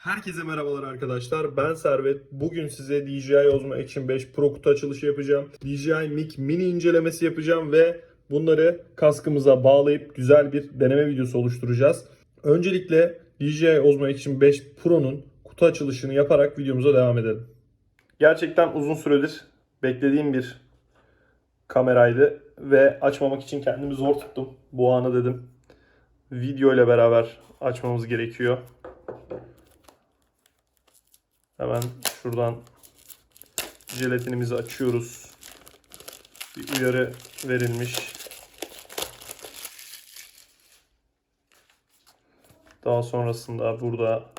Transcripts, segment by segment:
Herkese merhabalar arkadaşlar. Ben Servet. Bugün size DJI Osmo Action 5 Pro kutu açılışı yapacağım. DJI Mic mini incelemesi yapacağım ve bunları kaskımıza bağlayıp güzel bir deneme videosu oluşturacağız. Öncelikle DJI Osmo Action 5 Pro'nun kutu açılışını yaparak videomuza devam edelim. Gerçekten uzun süredir beklediğim bir kameraydı ve açmamak için kendimi zor tuttum. Bu anı dedim. Video ile beraber açmamız gerekiyor. Hemen şuradan jelatinimizi açıyoruz. Bir uyarı verilmiş. Daha sonrasında burada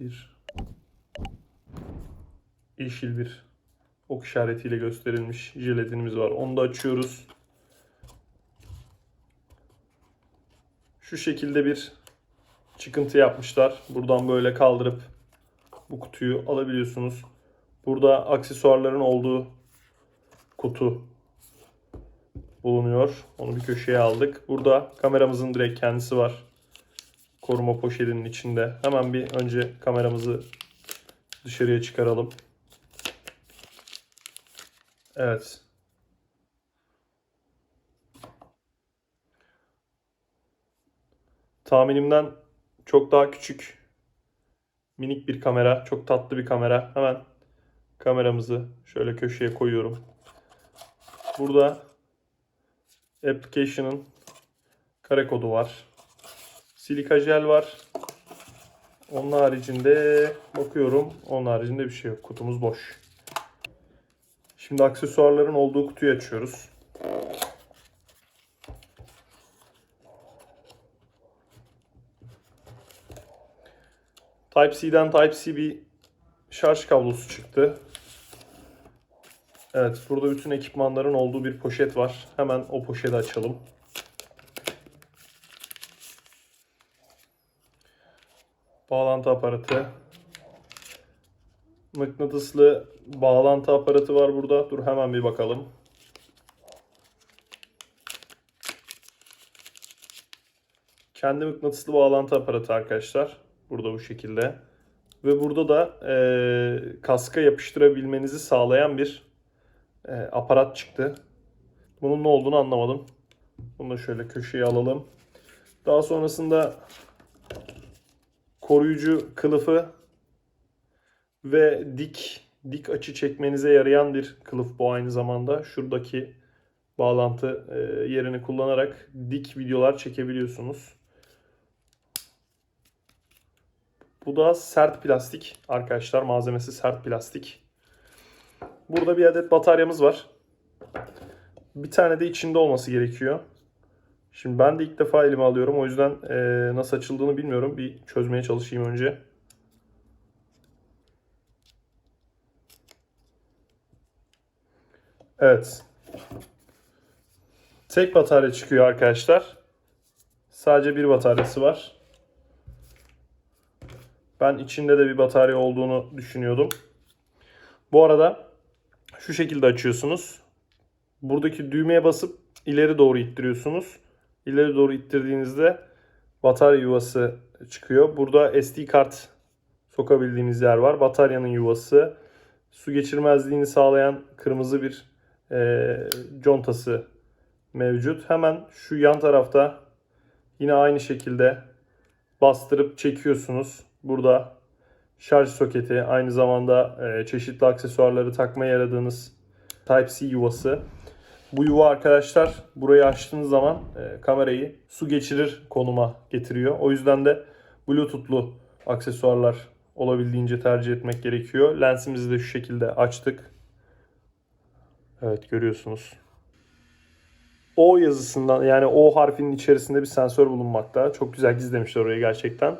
bir yeşil bir ok işaretiyle gösterilmiş jelatinimiz var. Onu da açıyoruz. Şu şekilde bir çıkıntı yapmışlar. Buradan böyle kaldırıp bu kutuyu alabiliyorsunuz. Burada aksesuarların olduğu kutu bulunuyor. Onu bir köşeye aldık. Burada kameramızın direkt kendisi var. Koruma poşetinin içinde. Hemen bir önce kameramızı dışarıya çıkaralım. Evet. Tahminimden çok daha küçük minik bir kamera, çok tatlı bir kamera. Hemen kameramızı şöyle köşeye koyuyorum. Burada application'ın kare kodu var. Silika jel var. Onun haricinde bakıyorum. Onun haricinde bir şey yok. Kutumuz boş. Şimdi aksesuarların olduğu kutuyu açıyoruz. Type-C'den Type-C bir şarj kablosu çıktı. Evet, burada bütün ekipmanların olduğu bir poşet var. Hemen o poşeti açalım. Bağlantı aparatı. Mıknatıslı bağlantı aparatı var burada. Dur hemen bir bakalım. Kendi mıknatıslı bağlantı aparatı arkadaşlar. Burada bu şekilde. Ve burada da e, kaska yapıştırabilmenizi sağlayan bir e, aparat çıktı. Bunun ne olduğunu anlamadım. Bunu da şöyle köşeye alalım. Daha sonrasında koruyucu kılıfı ve dik dik açı çekmenize yarayan bir kılıf bu aynı zamanda. Şuradaki bağlantı e, yerini kullanarak dik videolar çekebiliyorsunuz. Bu da sert plastik arkadaşlar. Malzemesi sert plastik. Burada bir adet bataryamız var. Bir tane de içinde olması gerekiyor. Şimdi ben de ilk defa elime alıyorum. O yüzden e, nasıl açıldığını bilmiyorum. Bir çözmeye çalışayım önce. Evet. Tek batarya çıkıyor arkadaşlar. Sadece bir bataryası var. Ben içinde de bir batarya olduğunu düşünüyordum. Bu arada şu şekilde açıyorsunuz. Buradaki düğmeye basıp ileri doğru ittiriyorsunuz. İleri doğru ittirdiğinizde batarya yuvası çıkıyor. Burada SD kart sokabildiğiniz yer var. Bataryanın yuvası. Su geçirmezliğini sağlayan kırmızı bir e, contası mevcut. Hemen şu yan tarafta yine aynı şekilde bastırıp çekiyorsunuz. Burada şarj soketi, aynı zamanda e, çeşitli aksesuarları takmaya yaradığınız Type-C yuvası. Bu yuva arkadaşlar burayı açtığınız zaman e, kamerayı su geçirir konuma getiriyor. O yüzden de Bluetooth'lu aksesuarlar olabildiğince tercih etmek gerekiyor. Lensimizi de şu şekilde açtık. Evet görüyorsunuz. O yazısından yani O harfinin içerisinde bir sensör bulunmakta. Çok güzel gizlemişler orayı gerçekten.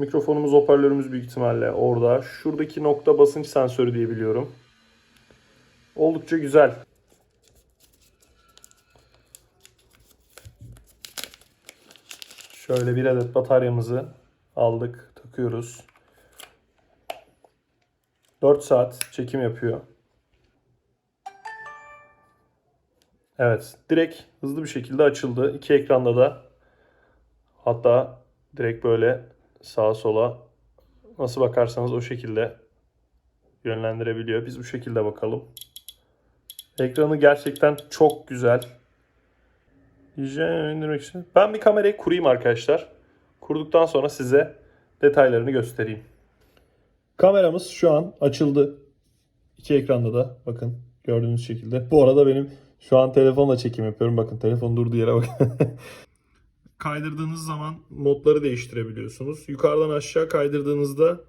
Mikrofonumuz, hoparlörümüz büyük ihtimalle orada. Şuradaki nokta basınç sensörü diye biliyorum. Oldukça güzel. Şöyle bir adet bataryamızı aldık, takıyoruz. 4 saat çekim yapıyor. Evet, direkt hızlı bir şekilde açıldı. İki ekranda da hatta direkt böyle sağa sola nasıl bakarsanız o şekilde yönlendirebiliyor. Biz bu şekilde bakalım. Ekranı gerçekten çok güzel. Ben bir kamerayı kurayım arkadaşlar. Kurduktan sonra size detaylarını göstereyim. Kameramız şu an açıldı. İki ekranda da bakın gördüğünüz şekilde. Bu arada benim şu an telefonla çekim yapıyorum. Bakın telefon durduğu yere bakın. Kaydırdığınız zaman modları değiştirebiliyorsunuz. Yukarıdan aşağı kaydırdığınızda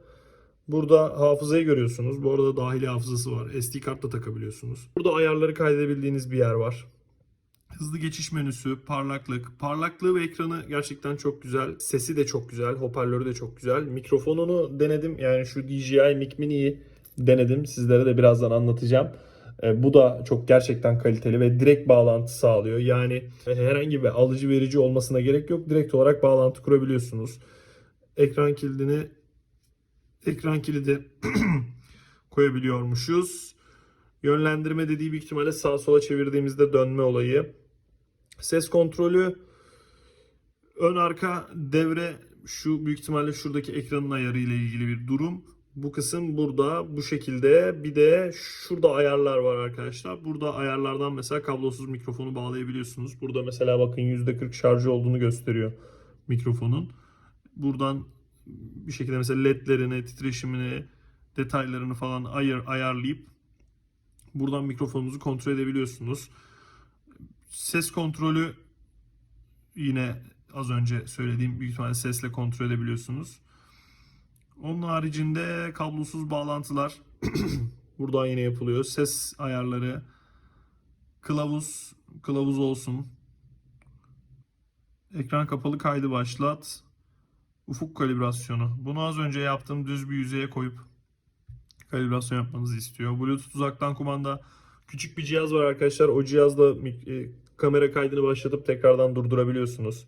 burada hafızayı görüyorsunuz. Bu arada dahili hafızası var. SD kart da takabiliyorsunuz. Burada ayarları kaydedebildiğiniz bir yer var. Hızlı geçiş menüsü, parlaklık. Parlaklığı ve ekranı gerçekten çok güzel. Sesi de çok güzel. Hoparlörü de çok güzel. Mikrofonunu denedim. Yani şu DJI Mic Mini'yi denedim. Sizlere de birazdan anlatacağım. E, bu da çok gerçekten kaliteli ve direkt bağlantı sağlıyor. Yani herhangi bir alıcı verici olmasına gerek yok. Direkt olarak bağlantı kurabiliyorsunuz. Ekran kilidini ekran kilidi koyabiliyormuşuz. Yönlendirme dediği büyük ihtimalle sağa sola çevirdiğimizde dönme olayı. Ses kontrolü ön arka devre şu büyük ihtimalle şuradaki ekranın ayarı ile ilgili bir durum. Bu kısım burada bu şekilde. Bir de şurada ayarlar var arkadaşlar. Burada ayarlardan mesela kablosuz mikrofonu bağlayabiliyorsunuz. Burada mesela bakın %40 şarjı olduğunu gösteriyor mikrofonun. Buradan bir şekilde mesela ledlerini, titreşimini, detaylarını falan ayar, ayarlayıp buradan mikrofonunuzu kontrol edebiliyorsunuz. Ses kontrolü yine az önce söylediğim büyük ihtimalle sesle kontrol edebiliyorsunuz. Onun haricinde kablosuz bağlantılar buradan yine yapılıyor. Ses ayarları, kılavuz, kılavuz olsun. Ekran kapalı kaydı başlat. Ufuk kalibrasyonu. Bunu az önce yaptığım düz bir yüzeye koyup kalibrasyon yapmanızı istiyor. Bluetooth uzaktan kumanda küçük bir cihaz var arkadaşlar. O cihazla e, kamera kaydını başlatıp tekrardan durdurabiliyorsunuz.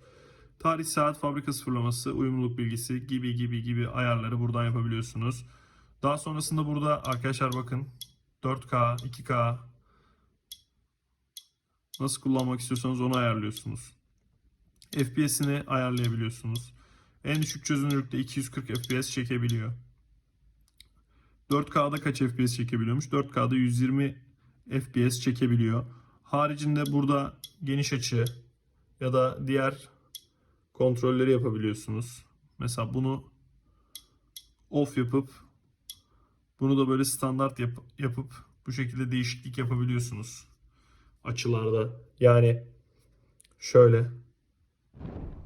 Tarih, saat, fabrika sıfırlaması, uyumluluk bilgisi gibi gibi gibi ayarları buradan yapabiliyorsunuz. Daha sonrasında burada arkadaşlar bakın 4K, 2K nasıl kullanmak istiyorsanız onu ayarlıyorsunuz. FPS'ini ayarlayabiliyorsunuz. En düşük çözünürlükte 240 FPS çekebiliyor. 4K'da kaç FPS çekebiliyormuş? 4K'da 120 FPS çekebiliyor. Haricinde burada geniş açı ya da diğer kontrolleri yapabiliyorsunuz. Mesela bunu off yapıp bunu da böyle standart yap- yapıp bu şekilde değişiklik yapabiliyorsunuz açılarda. Yani şöyle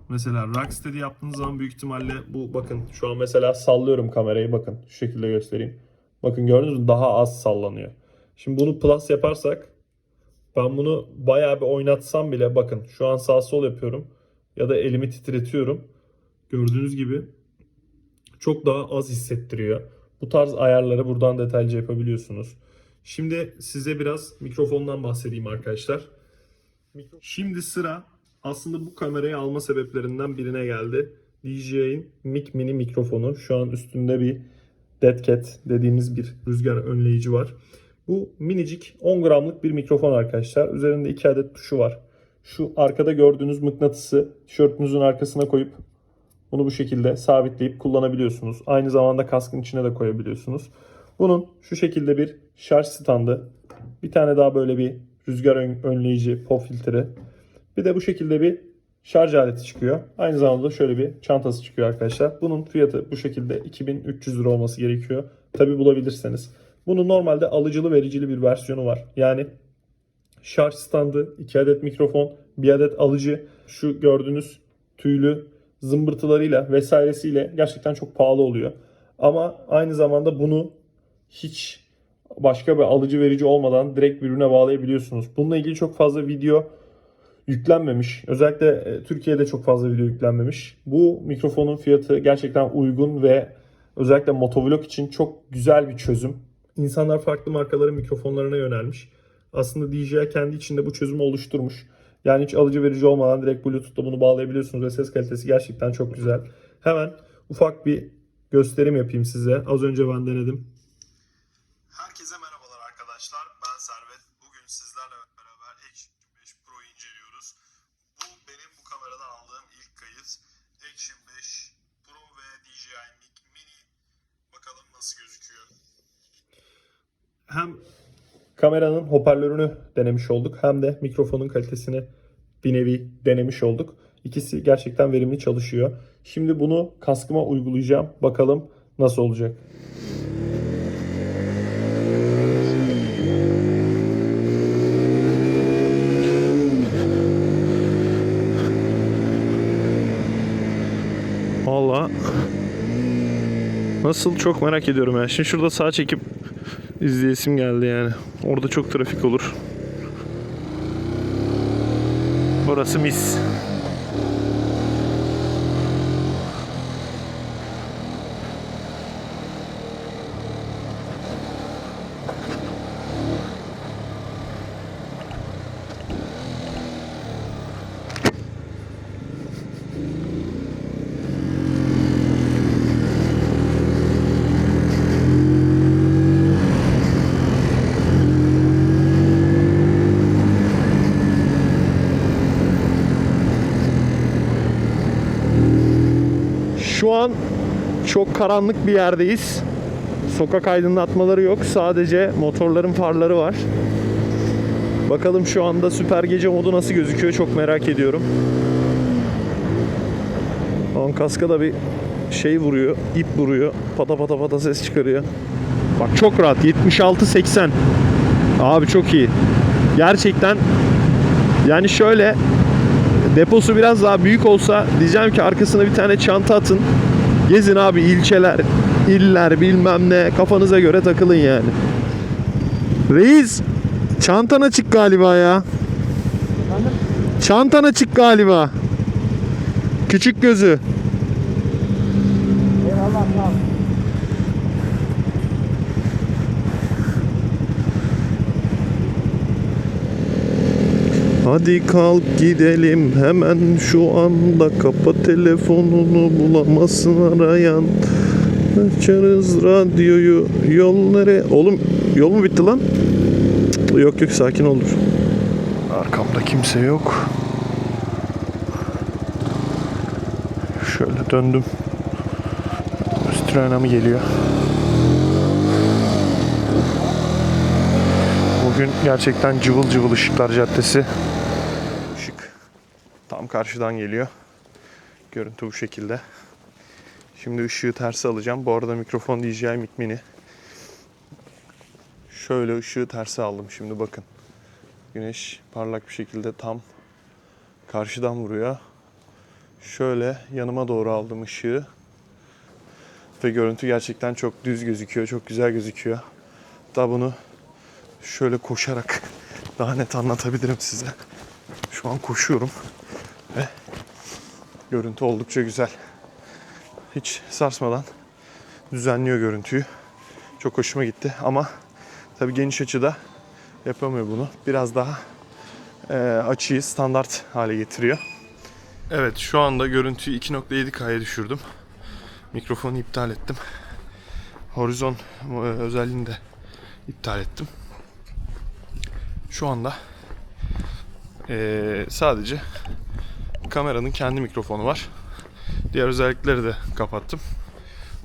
Mesela Rocksteady yaptığınız zaman büyük ihtimalle bu bakın şu an mesela sallıyorum kamerayı bakın şu şekilde göstereyim. Bakın gördünüz mü daha az sallanıyor. Şimdi bunu plus yaparsak ben bunu bayağı bir oynatsam bile bakın şu an sağ sol yapıyorum ya da elimi titretiyorum. Gördüğünüz gibi çok daha az hissettiriyor. Bu tarz ayarları buradan detaylıca yapabiliyorsunuz. Şimdi size biraz mikrofondan bahsedeyim arkadaşlar. Şimdi sıra aslında bu kamerayı alma sebeplerinden birine geldi. DJI'in Mic Mini mikrofonu. Şu an üstünde bir Dead Cat dediğimiz bir rüzgar önleyici var. Bu minicik 10 gramlık bir mikrofon arkadaşlar. Üzerinde 2 adet tuşu var. Şu arkada gördüğünüz mıknatısı tişörtünüzün arkasına koyup bunu bu şekilde sabitleyip kullanabiliyorsunuz. Aynı zamanda kaskın içine de koyabiliyorsunuz. Bunun şu şekilde bir şarj standı, bir tane daha böyle bir rüzgar ön- önleyici pop filtre, bir de bu şekilde bir şarj aleti çıkıyor. Aynı zamanda şöyle bir çantası çıkıyor arkadaşlar. Bunun fiyatı bu şekilde 2300 lira olması gerekiyor. Tabi bulabilirseniz. Bunun normalde alıcılı vericili bir versiyonu var. Yani şarj standı, 2 adet mikrofon, 1 adet alıcı, şu gördüğünüz tüylü zımbırtılarıyla vesairesiyle gerçekten çok pahalı oluyor. Ama aynı zamanda bunu hiç başka bir alıcı verici olmadan direkt bir ürüne bağlayabiliyorsunuz. Bununla ilgili çok fazla video yüklenmemiş. Özellikle e, Türkiye'de çok fazla video yüklenmemiş. Bu mikrofonun fiyatı gerçekten uygun ve özellikle motovlog için çok güzel bir çözüm. İnsanlar farklı markaların mikrofonlarına yönelmiş. Aslında DJI kendi içinde bu çözümü oluşturmuş. Yani hiç alıcı verici olmadan direkt Bluetooth'ta bunu bağlayabiliyorsunuz ve ses kalitesi gerçekten çok güzel. Hemen ufak bir gösterim yapayım size. Az önce ben denedim. Herkese merhabalar arkadaşlar. Ben Servet. Bugün sizlerle beraber Action 5 Pro'yu inceliyoruz. Bu benim bu kameradan aldığım ilk kayıt. Action 5 Pro ve DJI Mic Mini. Bakalım nasıl gözüküyor. Hem kameranın hoparlörünü denemiş olduk hem de mikrofonun kalitesini bir nevi denemiş olduk. İkisi gerçekten verimli çalışıyor. Şimdi bunu kaskıma uygulayacağım. Bakalım nasıl olacak. Valla nasıl çok merak ediyorum ya. Şimdi şurada sağ çekip izleyesim geldi yani. Orada çok trafik olur. Burası mis. Şu an çok karanlık bir yerdeyiz. Sokak aydınlatmaları yok. Sadece motorların farları var. Bakalım şu anda süper gece modu nasıl gözüküyor çok merak ediyorum. Ankaska da bir şey vuruyor, ip vuruyor. Pata pata pata ses çıkarıyor. Bak çok rahat 76-80. Abi çok iyi. Gerçekten yani şöyle deposu biraz daha büyük olsa diyeceğim ki arkasına bir tane çanta atın. Gezin abi ilçeler, iller bilmem ne kafanıza göre takılın yani. Reis çantan açık galiba ya. Çantan açık galiba. Küçük gözü. Hadi kalk gidelim hemen şu anda Kapa telefonunu bulamazsın arayan Açarız radyoyu yol nere? Oğlum yol mu bitti lan? Yok yok sakin olur. Arkamda kimse yok. Şöyle döndüm. Citroen mı geliyor? Bugün gerçekten cıvıl cıvıl ışıklar caddesi. Karşıdan geliyor. Görüntü bu şekilde. Şimdi ışığı tersi alacağım. Bu arada mikrofon DJI Mic Mini. Şöyle ışığı tersi aldım şimdi bakın. Güneş parlak bir şekilde tam karşıdan vuruyor. Şöyle yanıma doğru aldım ışığı. Ve görüntü gerçekten çok düz gözüküyor, çok güzel gözüküyor. Hatta bunu şöyle koşarak daha net anlatabilirim size. Şu an koşuyorum ve görüntü oldukça güzel. Hiç sarsmadan düzenliyor görüntüyü. Çok hoşuma gitti ama tabii geniş açıda yapamıyor bunu. Biraz daha e, açıyı standart hale getiriyor. Evet şu anda görüntüyü 2.7K'ya düşürdüm. Mikrofonu iptal ettim. Horizon e, özelliğini de iptal ettim. Şu anda eee, sadece kameranın kendi mikrofonu var. Diğer özellikleri de kapattım.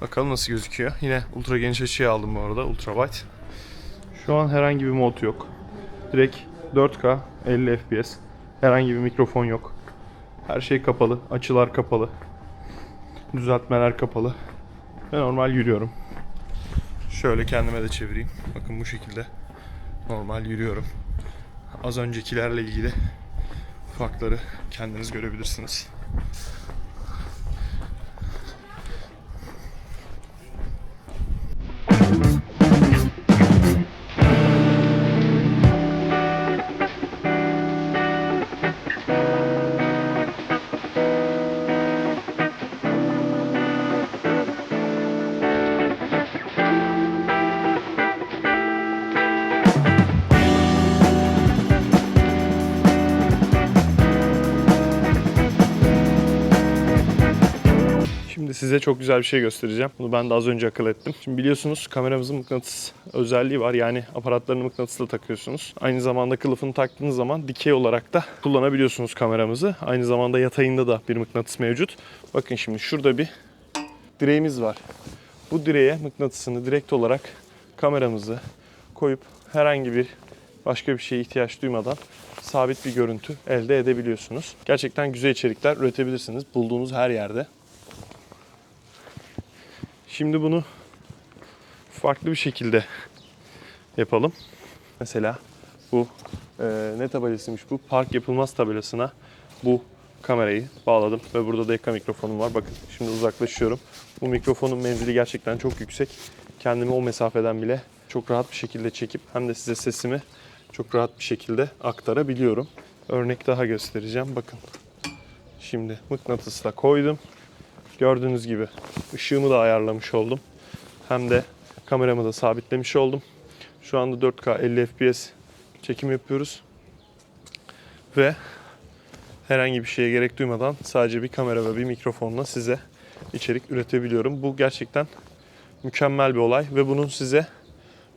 Bakalım nasıl gözüküyor. Yine ultra geniş açıya aldım bu arada. Ultra wide. Şu an herhangi bir mod yok. Direkt 4K 50 FPS. Herhangi bir mikrofon yok. Her şey kapalı. Açılar kapalı. Düzeltmeler kapalı. Ve normal yürüyorum. Şöyle kendime de çevireyim. Bakın bu şekilde normal yürüyorum. Az öncekilerle ilgili farkları kendiniz görebilirsiniz. Size çok güzel bir şey göstereceğim. Bunu ben de az önce akıl ettim. Şimdi biliyorsunuz kameramızın mıknatıs özelliği var. Yani aparatlarını mıknatısla takıyorsunuz. Aynı zamanda kılıfını taktığınız zaman dikey olarak da kullanabiliyorsunuz kameramızı. Aynı zamanda yatayında da bir mıknatıs mevcut. Bakın şimdi şurada bir direğimiz var. Bu direğe mıknatısını direkt olarak kameramızı koyup herhangi bir başka bir şeye ihtiyaç duymadan sabit bir görüntü elde edebiliyorsunuz. Gerçekten güzel içerikler üretebilirsiniz bulduğunuz her yerde. Şimdi bunu farklı bir şekilde yapalım. Mesela bu e, ne tabelasıymış bu? Park yapılmaz tabelasına bu kamerayı bağladım ve burada da eka mikrofonum var. Bakın şimdi uzaklaşıyorum. Bu mikrofonun menzili gerçekten çok yüksek. Kendimi o mesafeden bile çok rahat bir şekilde çekip hem de size sesimi çok rahat bir şekilde aktarabiliyorum. Örnek daha göstereceğim. Bakın. Şimdi mıknatısla koydum. Gördüğünüz gibi ışığımı da ayarlamış oldum. Hem de kameramı da sabitlemiş oldum. Şu anda 4K 50 FPS çekim yapıyoruz. Ve herhangi bir şeye gerek duymadan sadece bir kamera ve bir mikrofonla size içerik üretebiliyorum. Bu gerçekten mükemmel bir olay ve bunun size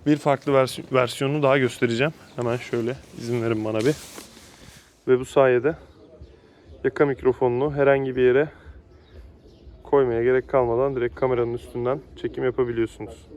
bir farklı vers- versiyonunu daha göstereceğim. Hemen şöyle izin verin bana bir. Ve bu sayede yaka mikrofonunu herhangi bir yere koymaya gerek kalmadan direkt kameranın üstünden çekim yapabiliyorsunuz.